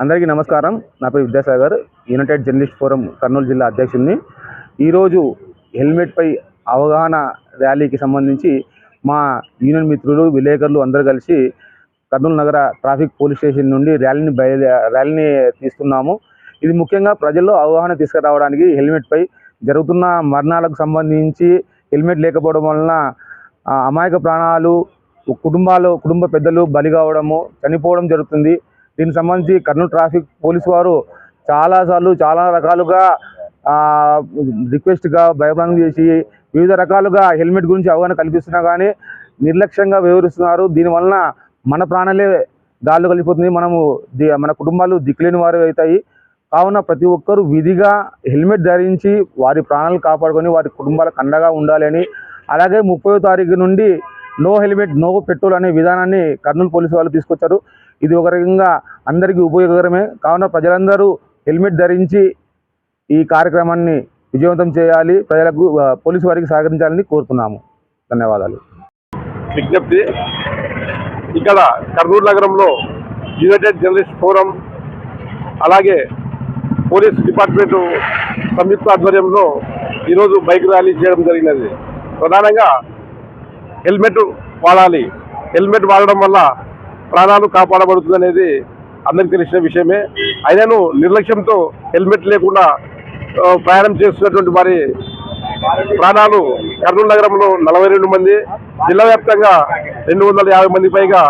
అందరికీ నమస్కారం. నా పేరు Vidyasagar. United journalist forum Kurnool జిల్లా అధ్యక్షుడిని. ఈరోజు హెల్మెట్పై అవగాహన ర్యాలీకి సంబంధించి మా యూనియన్ మిత్రులు విలేకరులు అందరూ కలిసి కర్నూలు నగర ట్రాఫిక్ పోలీస్ స్టేషన్ నుండి ర్యాలీని బయలు ర్యాలీని తీస్తున్నాము. ఇది ముఖ్యంగా ప్రజల్లో అవగాహన తీసుకురావడానికి హెల్మెట్పై జరుగుతున్న మరణాలకు సంబంధించి హెల్మెట్ లేకపోవడం వలన అమాయక ప్రాణాలు కుటుంబాలు కుటుంబ పెద్దలు బలి కావడము చనిపోవడం జరుగుతుంది. దీనికి సంబంధించి కర్నూలు ట్రాఫిక్ పోలీసు వారు చాలాసార్లు చాలా రకాలుగా రిక్వెస్ట్గా భయభ్రాంతం చేసి వివిధ రకాలుగా హెల్మెట్ గురించి అవగాహన కల్పిస్తున్నా కానీ నిర్లక్ష్యంగా వ్యవహరిస్తున్నారు. దీనివలన మన ప్రాణాలే గాల్లో కలిగిపోతుంది. మనము మన కుటుంబాలు దిక్కులేని వారు అవుతాయి. కావున ప్రతి ఒక్కరూ విధిగా హెల్మెట్ ధరించి వారి ప్రాణాలు కాపాడుకొని వారి కుటుంబాలకు అండగా ఉండాలని అలాగే ముప్పై తారీఖు నుండి నో హెల్మెట్ నో పెట్రోల్ అనే విధానాన్ని కర్నూలు పోలీసు వాళ్ళు తీసుకొచ్చారు. ఇది ఒక రకంగా అందరికీ ఉపయోగకరమే. కావున ప్రజలందరూ హెల్మెట్ ధరించి ఈ కార్యక్రమాన్ని విజయవంతం చేయాలి. ప్రజలకు పోలీసు వారికి సహకరించాలని కోరుతున్నాము. ధన్యవాదాలు. విజ్ఞప్తి. ఇక్కడ కర్నూలు నగరంలో యునైటెడ్ జర్నలిస్ట్ ఫోరం అలాగే పోలీస్ డిపార్ట్మెంట్ సంయుక్త ఆధ్వర్యంలో ఈరోజు బైక్ ర్యాలీ చేయడం జరిగినది. ప్రధానంగా హెల్మెట్ వాడాలి. హెల్మెట్ వాడడం వల్ల ప్రాణాలు కాపాడబడుతుంది అనేది అందరికీ తెలిసిన విషయమే. అయినను నిర్లక్ష్యంతో హెల్మెట్ లేకుండా ప్రయాణం చేస్తున్నటువంటి వారి ప్రాణాలు కర్నూలు నగరంలో నలభై రెండు మంది జిల్లా వ్యాప్తంగా రెండు వందల యాభై మంది పైగా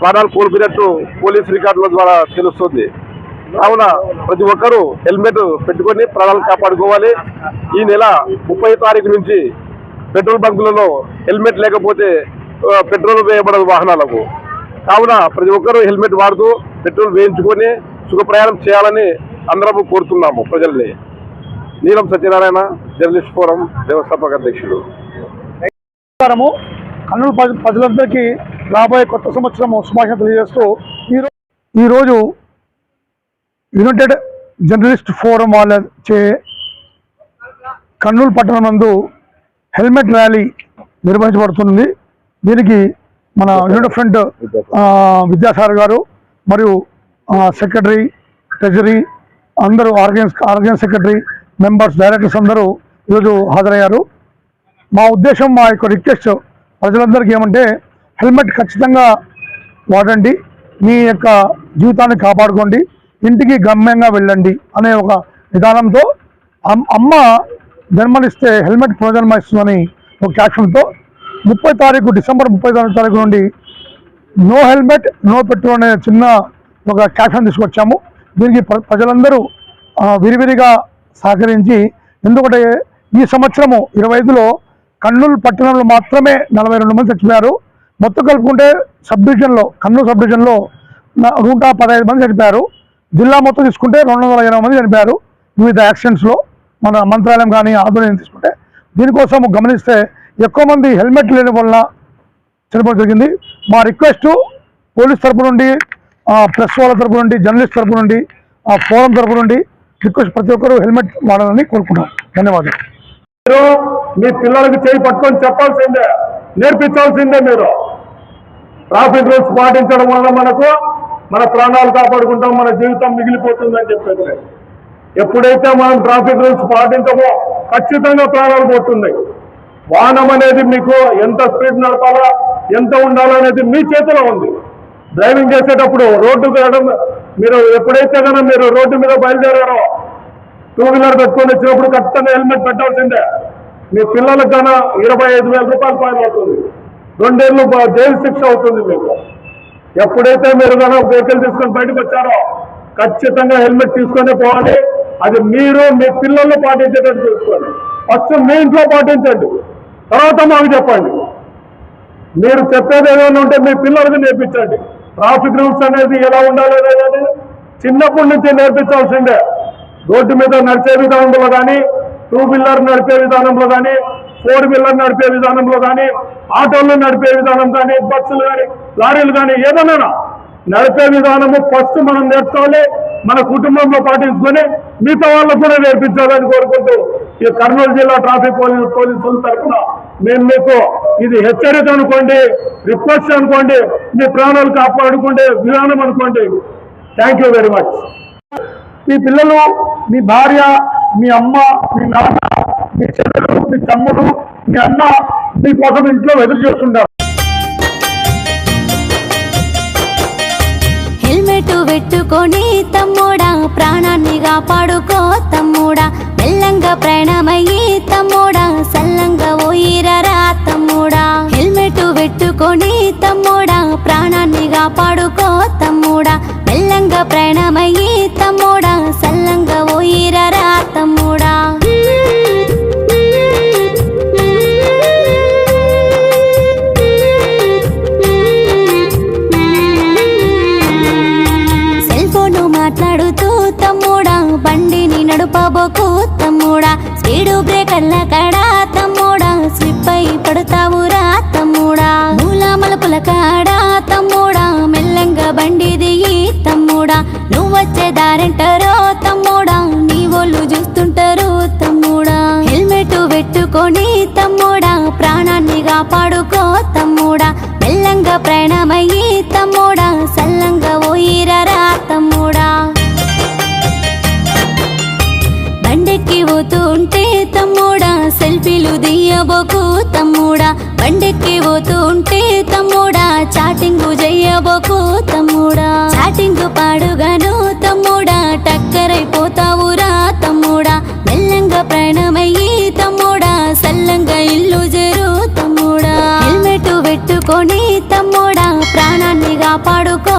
ప్రాణాలు కోల్పోయినట్టు పోలీస్ రికార్డుల ద్వారా తెలుస్తుంది. కావున ప్రతి ఒక్కరూ హెల్మెట్ పెట్టుకొని ప్రాణాలు కాపాడుకోవాలి. ఈ నెల ముప్పై తారీఖు నుంచి పెట్రోల్ బంకులలో హెల్మెట్ లేకపోతే పెట్రోల్ వేయబడదు వాహనాలకు. కావున ప్రతి ఒక్కరూ హెల్మెట్ వాడుతూ పెట్రోల్ వేయించుకొని సుఖ ప్రయాణం చేయాలని అందరము కోరుతున్నాము ప్రజల్ని. నీలం సత్యనారాయణ జర్నలిస్ట్ ఫోరం వ్యవస్థాపక అధ్యక్షుడు నమస్కారము. కర్నూలు ప్రజ- ప్రజలందరికీ రాబోయే కొత్త సంవత్సరం శుభాషణ తెలియజేస్తూ ఈరో ఈరోజు యునైటెడ్ జర్నలిస్ట్ ఫోరం వాళ్ళ చే కర్నూలు పట్టణం నందు హెల్మెట్ ర్యాలీ నిర్వహించబడుతుంది దీనికి మన యూనిట్ ఫ్రంట్ విద్యాసాగర్. గారు మరియు సెక్రటరీ ట్రెజరీ అందరూ organise organise secretary members directors అందరూ ఈరోజు హాజరయ్యారు. మా ఉద్దేశం మా యొక్క రిక్వెస్ట్ ప్రజలందరికీ ఏమంటే హెల్మెట్ ఖచ్చితంగా వాడండి మీ యొక్క జీవితాన్ని కాపాడుకోండి ఇంటికి గమ్యంగా వెళ్ళండి అనే ఒక విధానంతో అమ్- అమ్మ జన్మనిస్తే హెల్మెట్ పునర్జన్మ ఇస్తుందని ఒక క్యాప్షన్తో ముప్పై తారీఖు డిసెంబర్ ముప్పై తారీఖు నుండి నో హెల్మెట్ నో పెట్రోల్ అనే చిన్న ఒక క్యాప్షన్ తీసుకొచ్చాము. దీనికి ప్ర- ప్రజలందరూ విరివిరిగా సహకరించి ఎందుకంటే ఈ సంవత్సరము ఇరవై ఐదులో కర్నూలు పట్టణంలో మాత్రమే నలభై రెండు మంది చచ్చిపోయారు. మొత్తం కలుపుకుంటే సబ్ డివిజన్లో కర్నూలు సబ్ డివిజన్లో నూట పదహైదు మంది చనిపోయారు. జిల్లా మొత్తం తీసుకుంటే రెండు వందల ఇరవై మంది చనిపోయారు. వివిధ యాక్సిడెంట్స్లో మన మంత్రాలయం కానీ ఆధ్వర్యం తీసుకుంటే. దీనికోసం గమనిస్తే ఎక్కువ మంది హెల్మెట్ లేని వల్ల చనిపోవడం జరిగింది. మా రిక్వెస్ట్ పోలీస్ తరపు నుండి ఆ, ప్రెస్ వాళ్ళ తరపు నుండి జర్నలిస్ట్ తరపు నుండి ఆ, ఫోరం తరపు నుండి రిక్వెస్ట్ ప్రతి ఒక్కరూ హెల్మెట్ వాడాలని కోరుకుంటాం ధన్యవాదాలు. మీరు మీ పిల్లలకి చేయి పట్టుకొని చెప్పాల్సిందే నేర్పించాల్సిందే మీరు. ట్రాఫిక్ రూల్స్ పాటించడం వల్ల మనకు మన ప్రాణాలు కాపాడుకుంటాం మన జీవితం మిగిలిపోతుందని చెప్పేసి. ఎప్పుడైతే మనం ట్రాఫిక్ రూల్స్ పాటించమో ఖచ్చితంగా ప్రాణాలు పోతున్నాయి. వాహనం అనేది మీకు ఎంత స్పీడ్ నడపాలా ఎంత ఉండాలా అనేది మీ చేతిలో ఉంది. డ్రైవింగ్ చేసేటప్పుడు రోడ్డుకు వెళ్ళడం మీరు ఎప్పుడైతే కనుక మీరు రోడ్డు మీద బయలుదేరారో టూ వీలర్ పెట్టుకొని వచ్చినప్పుడు ఖచ్చితంగా హెల్మెట్ పెట్టాల్సిందే మీ పిల్లలకు కన్నా ఇరవై ఐదు వేల రూపాయలు ఫైన్ అవుతుంది రెండేళ్ళు జైలు శిక్ష అవుతుంది మీకు. ఎప్పుడైతే మీరు కనుక వెహికల్ తీసుకొని బయటకు వచ్చారో ఖచ్చితంగా హెల్మెట్ తీసుకొని పోవాలి. అది మీరు మీ పిల్లలు పాటించేటట్టు చూసుకోండి. ఫస్ట్ మీ ఇంట్లో పాటించండి. తర్వాత మాకు చెప్పండి. మీరు చెప్పేది ఏదైనా ఉంటే మీ పిల్లలకు నేర్పించండి. ట్రాఫిక్ రూల్స్ అనేది ఎలా ఉండాలి అనేది చిన్నప్పటి నుంచి నేర్పించాల్సిందే. రోడ్డు మీద నడిచే విధానంలో కానీ టూ వీలర్ నడిపే విధానంలో కానీ ఫోర్ వీలర్ నడిపే విధానంలో కానీ ఆటోలు నడిపే విధానం కానీ బస్సులు కానీ లారీలు కానీ ఏదైనా నడిపే విధానము ఫస్ట్ మనం నేర్చుకోవాలి. మన కుటుంబంలో పాటించుకొని మిగతా వాళ్ళకు కూడా నేర్పించాలని కోరుకుంటూ ఈ కర్నూలు జిల్లా ట్రాఫిక్ పోలీసు పోలీసుల తరఫున మేము మీకు ఇది హెచ్చరిక అనుకోండి రిక్వెస్ట్ అనుకోండి మీ ప్రాణాలు కాపాడుకుంటే విధానం అనుకోండి. థ్యాంక్ యూ వెరీ మచ్ మీ పిల్లలు మీ భార్య మీ అమ్మ మీ నాన్న మీ చెల్లెలు మీ తమ్ముడు మీ అన్న మీ కోసం ఇంట్లో ఎదురు చూస్తుంటారు. హెల్మెట్ పెట్టుకొని తమ్ముడా ప్రాణాన్ని కాపాడుకో తమ్ముడా బెల్లంగా ప్రయాణ కళ్ళకడా తమ్ముడా స్లిప్ అయి పడతావురా తమ్ముడా. మూల మలుపుల కాడా తమ్ముడా మెల్లంగా బండి దిగి తమ్ముడా. నువ్వు వచ్చే దారంటారో తమ్ముడా నీ ఒళ్ళు చూస్తుంటారు తమ్ముడా. హెల్మెట్ పెట్టుకొని తమ్ముడా ప్రాణాన్ని కాపాడుకో తమ్ముడా. మెల్లంగా ప్రయాణమయ్యి తమ్ముడా సల్లంగా పోయిరరా తమ్ముడా. బండెక్కి పోతూ ఉంటే సెల్ఫీలు దియ్యబోకు తమ్ముడా? బండెక్కి పోతుంటే తమ్ముడా? చాటింగు చెయ్యబోకు తమ్ముడా? చాటింగు పాడుగాను తమ్ముడా? టక్కరైపోతావు